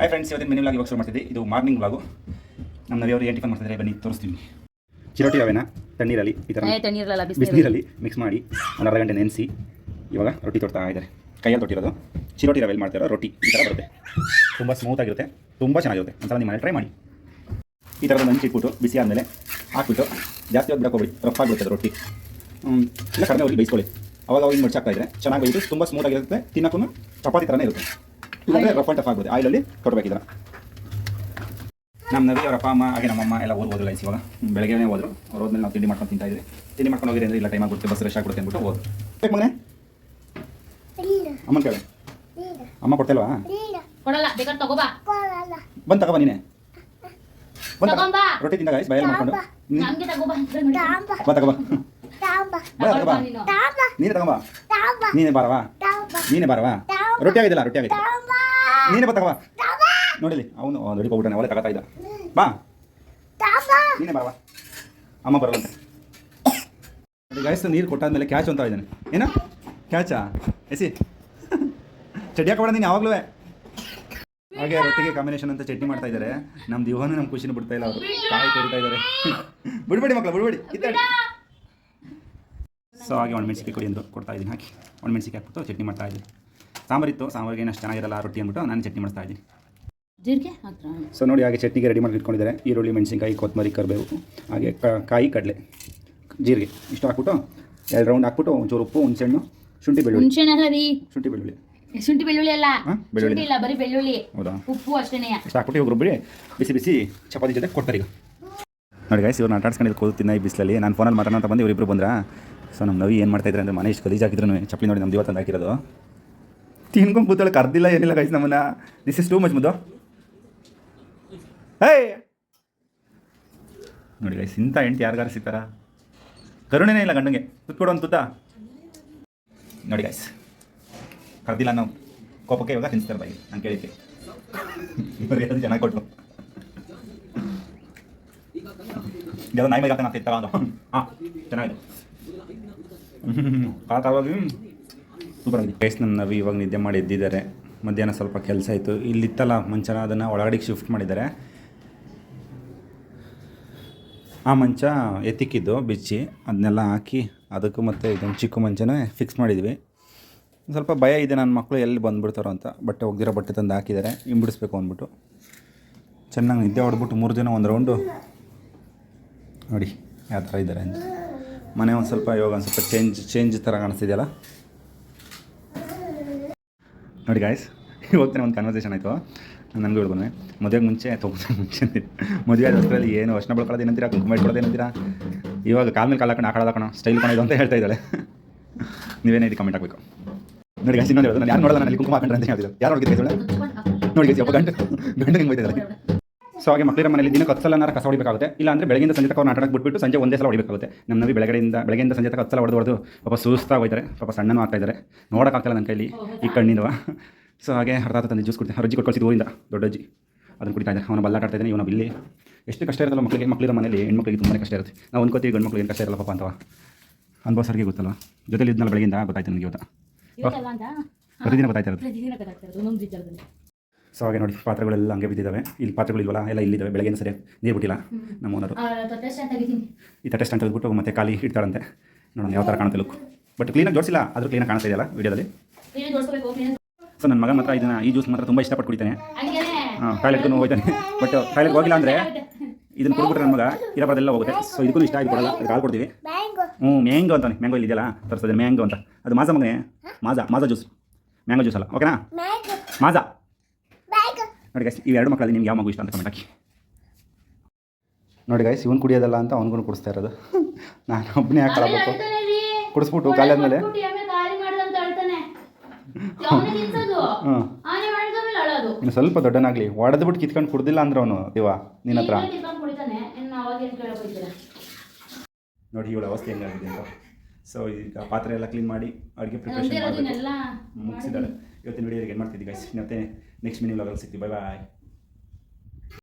Hi friends ಇವತ್ತಿನ menu ಇವಾಗ ಶುರು ಮಾಡ್ತಿದ್ದೆ ಇದು ಮಾರ್ನಿಂಗ್ ವ್ಲಾಗು ನಮ್ಮ ನವಿಯವರು ಏನು ಟಿಫನ್ ಮಾಡ್ತಿದ್ದಾರೆ ಬನ್ನಿ ತೋರಿಸ್ತೀನಿ. ಚಿರೋಟಿ ರವೆನ ತಣ್ಣೀರಲ್ಲಿ ಈ ಥರ ತಣ್ಣೀರಲ್ಲ ಬಿಸಿನೀರಲ್ಲಿ ಮಿಕ್ಸ್ ಮಾಡಿ ಒಂದು ಅರ್ಧ ಗಂಟೆ ನೆನೆಸಿ ಇವಾಗ ರೊಟ್ಟಿ ತೊಡ್ತಾ ಇದ್ದಾರೆ ಕೈಯಲ್ಲಿ ತೊಟ್ಟಿರೋದು ಚಿರೋಟಿ ರವೆಲ್ಲಿ ಮಾಡ್ತಿರೋ ರೊಟ್ಟಿ. ಈ ಥರ ಬರುತ್ತೆ. ತುಂಬ ಸ್ಮೂತ್ ಆಗಿರುತ್ತೆ ತುಂಬ ಚೆನ್ನಾಗಿರುತ್ತೆ. ಒಂದ್ಸಲ ನಿಮ್ಮ ಟ್ರೈ ಮಾಡಿ. ಈ ಥರದ ಹಂಚಿ ಇಟ್ಬಿಟ್ಟು ಬಿಸಿ ಆದಮೇಲೆ ಹಾಕ್ಬಿಟ್ಟು ಜಾಸ್ತಿ ಹೊತ್ತು ಬಿಡೋಕೋಬೇಡಿ ರಫ್ ಆಗಿರುತ್ತೆ ಅದು ರೊಟ್ಟಿ. ಇಲ್ಲ ಕಡಿಮೆ ಹೋಗಿ ಬೇಯಿಸ್ಕೊಳ್ಳಿ. ಅವಾಗ ಅವಾಗ ಮಡ್ಚಾಕ್ತಾ ಇದ್ದರೆ ಚೆನ್ನಾಗಿ ಬೇಯಿಸಿ ತುಂಬ ಸ್ಮೂತ್ ಆಗಿರುತ್ತೆ ತಿನ್ನಕ್ಕೂ ಚಪಾತಿ ಥರನೇ ಇರುತ್ತೆ. ಇಲ್ಲಾಂದರೆ ರಫ್ ಅಂಡ್ ಟಫ್ ಆಗುತ್ತೆ ಆಯಿಲಲ್ಲಿ ಕೊಡ್ಬೇಕಿದ್ರ. ನಮ್ಮ ನದಿ ಅವರ ಅಪ್ಪ ಅಮ್ಮ ಹಾಗೆ ನಮ್ಮಮ್ಮ ಎಲ್ಲ ಊರು ಹೋದ್ರಲ್ಲ ಇವಾಗ. ಬೆಳಗ್ಗೆನೇ ಹೋದ್ರು. ಅವ್ರು ಹೋದ್ಮೇಲೆ ನಾವು ತಿಂಡಿ ಮಾಡ್ಕೊಂಡು ತಿಂತಾ ಇದ್ವಿ. ತಿಂಡಿ ಮಾಡ್ಕೊಂಡು ಹೋಗಿದ್ರೆ ಅಂದ್ರೆ ಇಲ್ಲ ಟೈಮ್ ಆಗುತ್ತೆ ಬಸ್ ರಶ್ ಆಗ್ಬಿಡುತ್ತೆ ಅಂದ್ಬಿಟ್ಟು ಹೋದ್ರು. ಬೇಕು ಮಗನೇ? ಅಮ್ಮನ ಕೇಳಿ. ಅಮ್ಮ ಕೊಡ್ತಲ್ವಾ? ಬಂದು ತಗೋಬಾ ನೀನೆ. ಬಂದ್ ತಗೋ. ತಗೊಂಬಾ. ರೊಟ್ಟಿ ತಿಂದಾಗ ಐಸ್ ಬಾಯಲ್ಲಿ ಮಾಡ್ಕೊಂಡು. ಬಾ ತಗೋಬಾ ಬಾ ತಗೋಬಾ ತಗೋಬಾ ನೀನು. ನೀನೇ ತಗೋಬಾ ನೀನೇ ಬಾರವಾ ನೀನೇ ಬಾರವಾ ರೊಟ್ಟಿ ಆಗಿದ್ದಿಲ್ಲ ರೊಟ್ಟಿ ಆಗಿದೆ ನೀನೇ ಬಾ ನೋಡಿಲಿ ಅವನು ರೆಡಿ ಹೋಗ್ಬಿಟ್ಟಾನೆ ಅವಳೆ ತಗೋತಾ ಇದ್ದ. ಬಾ. ನೀನೆ ಬಾ ಅಮ್ಮ ಬರಲ್ಲಂತೆ. ಗಾಯಸ್ ನೀರು ಕೊಟ್ಟಾದ್ಮೇಲೆ ಕ್ಯಾಚ್ ಅಂತ ಇದ್ದಾನೆ. ಏನ? ಕ್ಯಾಚಾ ಎಸಿ. ಚಡ್ಡಿ ಹಾಕೋಬೇಡ ನೀನು ಯಾವಾಗಲೂ. ಹಾಗೆ ರೊಟ್ಟಿಗೆ ಕಾಂಬಿನೇಷನ್ ಅಂತ ಚಟ್ನಿ ಮಾಡ್ತಾ ಇದ್ದಾರೆ. ನಮ್ಮ ದಿವಾನು ನಮ್ಮ ಖುಷಿನ ಬಿಡ್ತಾ ಇಲ್ಲ ಅವರು. ಕಾಯಿ ಕೊಡ್ತಾ ಇದ್ದಾರೆ. ಬಿಡ್ಬೇಡಿ ಮಕ್ಕಳು ಬಿಡ್ಬೇಡಿ. ಕಿತ್ತಾಡಿ ಸೊ ಹಾಗೆ ಒಣಮೆಣ್ಸಿಕಾಯಿ ಕೊಡಿ ಎಂದು ಕೊಡ್ತಾ ಇದ್ದೀನಿ. ಹಾಕಿ ಒಣಮೆಣ್ಸಿಕಾಯಿ ಹಾಕ್ಬಿಟ್ಟು ಚಟ್ನಿ ಮಾಡ್ತಾ ಇದ್ದೀನಿ. ಸಾಂಬಾರಿತ್ತು ಸಾಂಬಾರಿಗೆ ಏನು ಅಷ್ಟು ಚೆನ್ನಾಗಿರಲ್ಲ ರೊಟ್ಟಿ ಅಂದ್ಬಿಟ್ಟು ನಾನು ಚಟ್ನಿ ಮಾಡ್ತಾ ಇದ್ದೀನಿ. ಜೀರಿಗೆ ಸೊ ನೋಡಿ ಹಾಗೆ ಚಟ್ನಿಗೆ ರೆಡಿ ಮಾಡಿ ಇಟ್ಕೊಂಡಿದ್ದಾರೆ. ಈರುಳ್ಳಿ ಮೆಣಸಿನ್ಕಾಯಿ ಕೊತ್ತಂಬರಿ ಕರಿಬೇವು ಹಾಗೆ ಕಾಯಿ ಕಡಲೆ ಜೀರಿಗೆ. ಇಷ್ಟು ಹಾಕ್ಬಿಟ್ಟು ಎರಡು ರೌಂಡ್ ಹಾಕ್ಬಿಟ್ಟು ಒಂಚೂರು ಉಪ್ಪು ಹುಣಸೆಹಣ್ಣು ಶುಂಠಿ ಬೆಳ್ಳುಳ್ಳಿ. ಶುಂಠಿ ಬೆಳ್ಳುಳ್ಳಿ. ಶುಂಠಿ ಬೆಳ್ಳುಳ್ಳಿ ಅಲ್ಲ. ಬೆಳ್ಳುಳ್ಳಿ. ಇಲ್ಲ ಬರೀ ಬೆಳ್ಳುಳ್ಳಿ. ಹೌದಾ? ಉಪ್ಪು ಹಾಕ್ಬಿಟ್ಟು ಇವಾಗ ರುಬ್ಬಿ ಬಿಸಿ ಬಿಸಿ ಚಪಾತಿ ಜೊತೆ ಕೊಡ್ತಾರೆ ಈಗ. ನೋಡಿ ಇವ್ರನ್ನ ಆಟಾಡ್ಸ್ಕೊಂಡು ಈ ಬಿಸಿಲಲ್ಲಿ. ನಾನು ಫೋನಲ್ಲಿ ಮಾತಾಡೋಣ ಅಂತ ಬಂದು ಇವರಿಬ್ಬರು ಬಂದ್ರಾ? ಸೊ ನಮ್ಮ ನವಿ ಏನು ಮಾಡ್ತಾ ಇದ್ದಾರೆ ಅಂದರೆ ಮನೆ ಇಷ್ಟು ಗಲೀಜ್ ಹಾಕಿದ್ರು ಚಪ್ಪಲಿ ನೋಡಿ ನಮ್ಮ ತಂದು ಹಾಕಿರೋದು. ತಿನ್ಕೊಂಡು ಕೂತಾಳೆ ಕರ್ದಿಲ್ಲ ಏನಿಲ್ಲ ಗೈಸ್ ನಮ್ಮನ್ನ. ದಿಸ್ ಇಸ್ ಟೂ ಮಚ್ ಮುದ್ದು. ಹೇ ನೋಡಿ ಗೈಸ್ ಇಂಥ ಹೆಂಡ್ತಿ ಯಾರಿಗಾರು ಸಿಗ್ತಾರ ಕರುಣೆನೇ ಇಲ್ಲ ಗಂಡಂಗೆ. ತುತ್ಕೊಡು ಅಂತ ತುತ್ತಾ ನೋಡಿ ಗೈಸ್ ಕರ್ದಿಲ್ಲ ನಾವು ಕೋಪಕ್ಕೆ ಇವಾಗ ತಿನ್ಸ್ತಾರೆ ಬಾಯಿ ನಾನು ಕೇಳಿದ್ದೆ. ಬರೀ ಅದು ಚೆನ್ನಾಗಿ ಕೊಟ್ಟು ಇದೆಲ್ಲ ನಾಯಿ ಮೇಲೆ ಆಗ್ತಾನೆ ತಗೊಂಡು ಹಾಂ, ಚೆನ್ನಾಗಿದೆ. ಕಾಕಾವಾಗಿ ಗೈಸ್ ನನ್ನ ನವಿ ಇವಾಗ ನಿದ್ದೆ ಮಾಡಿ ಎದ್ದಿದ್ದಾರೆ. ಮಧ್ಯಾಹ್ನ ಸ್ವಲ್ಪ ಕೆಲಸ ಇತ್ತು ಇಲ್ಲಿತ್ತಲ್ಲ ಮಂಚನ, ಅದನ್ನು ಒಳಗಡೆಗೆ ಶಿಫ್ಟ್ ಮಾಡಿದ್ದಾರೆ. ಆ ಮಂಚ ಎತ್ತಿಕ್ಕಿದ್ದು ಬಿಚ್ಚಿ ಅದನ್ನೆಲ್ಲ ಹಾಕಿ, ಅದಕ್ಕೂ ಮತ್ತು ಇದೊಂದು ಚಿಕ್ಕ ಮಂಚನೇ ಫಿಕ್ಸ್ ಮಾಡಿದ್ವಿ. ಸ್ವಲ್ಪ ಭಯ ಇದೆ ನನ್ನ ಮಕ್ಕಳು ಎಲ್ಲಿ ಬಂದುಬಿಡ್ತಾರೋ ಅಂತ, ಬಟ್ಟೆ ಒಗ್ದಿರೋ ಬಟ್ಟೆ ತಂದು ಹಾಕಿದ್ದಾರೆ. ಹಿಂಬಿಡಿಸ್ಬೇಕು ಅಂದ್ಬಿಟ್ಟು. ಚೆನ್ನಾಗಿ ನಿದ್ದೆ ಹೊಡೆದ್ಬಿಟ್ಟು ಮೂರು ಜನ ಒಂದು ರೌಂಡು ನೋಡಿ, ಯಾವ ಥರ ಇದ್ದಾರೆ ಅಂತ. ಮನೆ ಒಂದು ಸ್ವಲ್ಪ ಇವಾಗ ಒಂದು ಸ್ವಲ್ಪ ಚೇಂಜ್ ಚೇಂಜ್ ಥರ ಕಾಣಿಸ್ತಿದೆಯಲ್ಲ? ನೋಡಿ ಗಾಯ್ಸ್ ಹೋಗ್ತಾನೆ ಒಂದು ಕನ್ವರ್ಸೇಷನ್ ಆಯಿತು. ನನಗೂ ಹೇಳ್ಕೊಂಡೆ ಮದುವೆಗೆ ಮುಂಚೆ ತೊಗೊಂಡು ಮುಂಚೆ. ಮದುವೆ ಆದ ಹೊಸದಲ್ಲಿ ಏನು ವಶನ ಬಳ್ಕೊಳ್ಳೋದು ಏನಂತೀರಾ, ಕುಂಕುಮ ಇಟ್ಕೊಳ್ಳೋದು ಏನಂತೀರಾ? ಇವಾಗ ಕಾಲ ಮೇಲೆ ಕಾಲು ಹಾಕೊಂಡು ಹಾಕೋಣ ಕಣ ಸ್ಟೈಲ್ ಇದು ಅಂತ ಹೇಳ್ತಾ ಇದ್ದಾಳೆ. ನೀವೇನೇ ಇದು ಕಮೆಂಟ್ ಆಗಬೇಕು ನೋಡಿ ಗಾಯ್ಸ್ ಇನ್ನೊಂದು ಹೇಳೋದು, ನಾನು ಯಾರು ನೋಡಲ್ಲ, ನಾನು ಕುಂಕುಮ ಹಾಕೊಂಡ್ರೆ ಅಂತ ಹೇಳ್ತಿದ್ದೆ ಯಾರು ನೋಡಿದ್ರೆ ನೋಡಿ ಗಾಯ್ಸ್ ಒಬ್ಬ ಗಂಟು ಗಂಟು ಹಿಂಗೆ ಬೈತಿದ್ದಾರೆ ಸೊ ಹಾಗೆ ಮಕ್ಕಳಿರ ಮನೆಯಲ್ಲಿ ದಿನಕ್ಕೆ ಹತ್ತು ಸಲ ಕಸ ಹೊಡಿಬೇಕಾಗುತ್ತೆ? ಇಲ್ಲ ಅಂದರೆ ಬೆಳಗಿಂದ ಸಂಜೆ ತಕ್ಕ ನಾಟಕ ಬಿಟ್ಬಿಟ್ಟು ಸಂಜೆ ಒಂದೇ ಸಲ ಹೊಡಿಬೇಕಾಗುತ್ತೆ. ನಮ್ಮ ನವಿ ಬೆಳಗಡೆಯಿಂದ ಬೆಳಗ್ಗೆಯಿಂದ ಸಂಜೆ ತಕ್ಕ ಹತ್ತು ಸಲ ಹೊಡೆದು ಹೊಡೆದು ಪಾಪ ಸೂಸ್ತಾ ಹೋಗ್ತಾರೆ ಪಾಪ ಸಣ್ಣನೂ ಆಗ್ತಾ ಇದ್ದಾರೆ. ನೋಡೋಕ್ಕಾಗ್ತಿಲ್ಲ ನನ್ನ ಕೈಲಿ ಈ ಕಣ್ಣಿನವ ಸೊ ಹಾಗೆ ಅರ್ಧ ತಂದೆ ಜ್ಯೂಸ್ ಕುಡ್ತೀನಿ ಅವ್ರ ಅಜ್ಜಿ ಕೊಟ್ಟು ಊರಿಂದ ದೊಡ್ಡ ಅಜ್ಜಿ ಅದನ್ನು ಕುಡಿತಾ ಇದ್ದಾರೆ. ಅವನ ಬಲ್ಲಾಟ ಆಡ್ತಾ ಇದ್ದಾನೆ. ಇವನ ಬಿಲ್ಲಿ ಎಷ್ಟು ಕಷ್ಟ ಇರುತ್ತಲ್ಲ ಮಕ್ಕಳಿಗೆ? ಮಕ್ಕಳಿರೋ ಮನೇಲಿ ಹೆಣ್ಮಕ್ಳಿಗೆ ತುಂಬಾ ಕಷ್ಟ ಇರುತ್ತೆ. ನಾವು ಅನ್ಕೋತೀವಿ ಗಂಡು ಮಕ್ಕಳಿಗೆ ಕಷ್ಟ ಇರಲ್ಲ ಪಾಪ ಅಂತವ. ಅನುಭವಿಸೋರಿಗೆ ಗೊತ್ತಲ್ಲ ಜೊತೆಲಿ ಇದ್ನಲ್ಲ ಬೆಳಗಿಂದ ಗೊತ್ತಾಯ್ತು ನನಗೆ ಇವತ್ತು. ಪ್ರತಿದಿನ ಗೊತ್ತಾಯ್ತಾ ಇರೋದು. ಸೊ ಹಾಗೆ ನೋಡಿ ಪಾತ್ರೆಗಳೆಲ್ಲ ಹಂಗೆ ಬಿದ್ದಿದ್ದಾವೆ. ಇಲ್ಲಿ ಪಾತ್ರೆಗಳಿಲ್ವಲ್ಲ ಎಲ್ಲ ಇಲ್ಲಿದ್ದಾವೆ ಬೆಳಗ್ಗೆ ಸರಿ ನೀರು ಬಿಟ್ಟಿಲ್ಲ. ನಮ್ಮ ಓನರು. ಈ ತಟ್ಟೆ ಸ್ಟ್ಯಾಂಡ್ ತೆಗೆದ್ಬಿಟ್ಟು ಮತ್ತೆ ಖಾಲಿ ಇಡ್ತಾಳಂತೆ. ನೋಡೋಣ ಯಾವ ಥರ ಕಾಣುತ್ತೆ ಲುಕ್ ಬಟ್ ಕ್ಲೀನಾಗಿ ಜೋಡಿಸಿಲ್ಲ ಆದರೂ ಕ್ಲೀನಾಗಿ ಕಾಣಿಸ್ತಾ ಇದೆಯಲ್ಲ ವೀಡಿಯೋದಲ್ಲಿ? ಸೊ ನನ್ನ ಮಗ ಮಾತ್ರ ಇದನ್ನ ಈ ಜ್ಯೂಸ್ ಮಾತ್ರ ತುಂಬ ಇಷ್ಟಪಟ್ಟು ಕುಡಿತಾನೆ. ಹಂಗೇನೆ. ಹಾಂ ಟಾಯ್ಲೆಟ್ಗೂ ಹೋಗ್ತಾನೆ ಬಟ್ ಟಾಯ್ಲೆಟ್ ಹೋಗಿಲ್ಲ ಅಂದರೆ ಇದನ್ನು ಕೊಡ್ಬಿಟ್ರೆ ನನ್ನ ಮಗ ಇರಬಾರ್ದೆಲ್ಲ ಹೋಗುತ್ತೆ. ಸೊ ಇದಕ್ಕೂ ಇಷ್ಟ ಆಗಿ ಕೊಡಲ್ಲ ಅದಕ್ಕೆ ಹಾಲು ಕೊಡ್ತೀವಿ. ಹ್ಞೂ ಮ್ಯಾಂಗೋ ಅಂತಾನೆ. ಮ್ಯಾಂಗೋ ಇಲ್ಲಿ ಇದೆಯಲ್ಲ ತರಿಸ್ತದೆ ಮ್ಯಾಂಗೋ ಅಂತ. ಅದು ಮಾಜಾ ಮಗನೇ. Maaza Maaza juice mango juice ಅಲ್ಲ. ಓಕೆನಾ ಮಾಜಾ. ನೋಡಿ ಗೈಸ್ ಈ ಎರಡು ಮಕ್ಕಳಲ್ಲಿ ನಿಮ್ಗೆ ಯಾವ ಮಗು ಇಷ್ಟ ಅಂತ ಕಮೆಂಟ್ ಹಾಕಿ. ನೋಡಿ ಗೈಸ್ ಇವನು ಕುಡಿಯೋದಲ್ಲ ಅಂತ ಅವನಿಗೂ ಕುಡಿಸ್ತಾ ಇರೋದು. ನಾನು ಒಬ್ಬನೇ ಕುಡಿಸ್ಬಿಟ್ಟು ಹ್ಞೂ ಆನೆ ಮಾಡಿದ್ಮೇಲೆ ಅಳೋದು. ಇನ್ನು ಸ್ವಲ್ಪ ದೊಡ್ಡನಾಗಲಿ. ಹೊಡೆದ್ಬಿಟ್ಟು ಕಿತ್ಕೊಂಡು ಕುಡ್ದಿಲ್ಲ ಅಂದ್ರೆ ಅವನು ದಿವ ನಿನ್ನ ಹತ್ರ. ನೋಡಿ ಇವಳ ಅವಸ್ಥೆ ಹೆಂಗಾಗಿದೆ ಅಂತ. ಸೊ ಈಗ ಪಾತ್ರೆ ಎಲ್ಲ ಕ್ಲೀನ್ ಮಾಡಿ ಅಡುಗೆ ಪ್ರಿಪ್ರೇಷನ್ ಮಾಡಬೇಕು. ಮುಗಿಸಿದ್ದಾಳೆ ಇವತ್ತಿನ ವಿಡಿಯೋಗೆ ಏನು ಮಾಡ್ತಿದ್ದೀವಿ ಗೈಸ್ ಮತ್ತೆ ನೆಕ್ಸ್ಟ್ ಮಿನಿ ವ್ಲಾಗಲ್ಲಿ ಸಿಗ್ತೀವಿ. ಬಾಯ್ ಬಾಯ್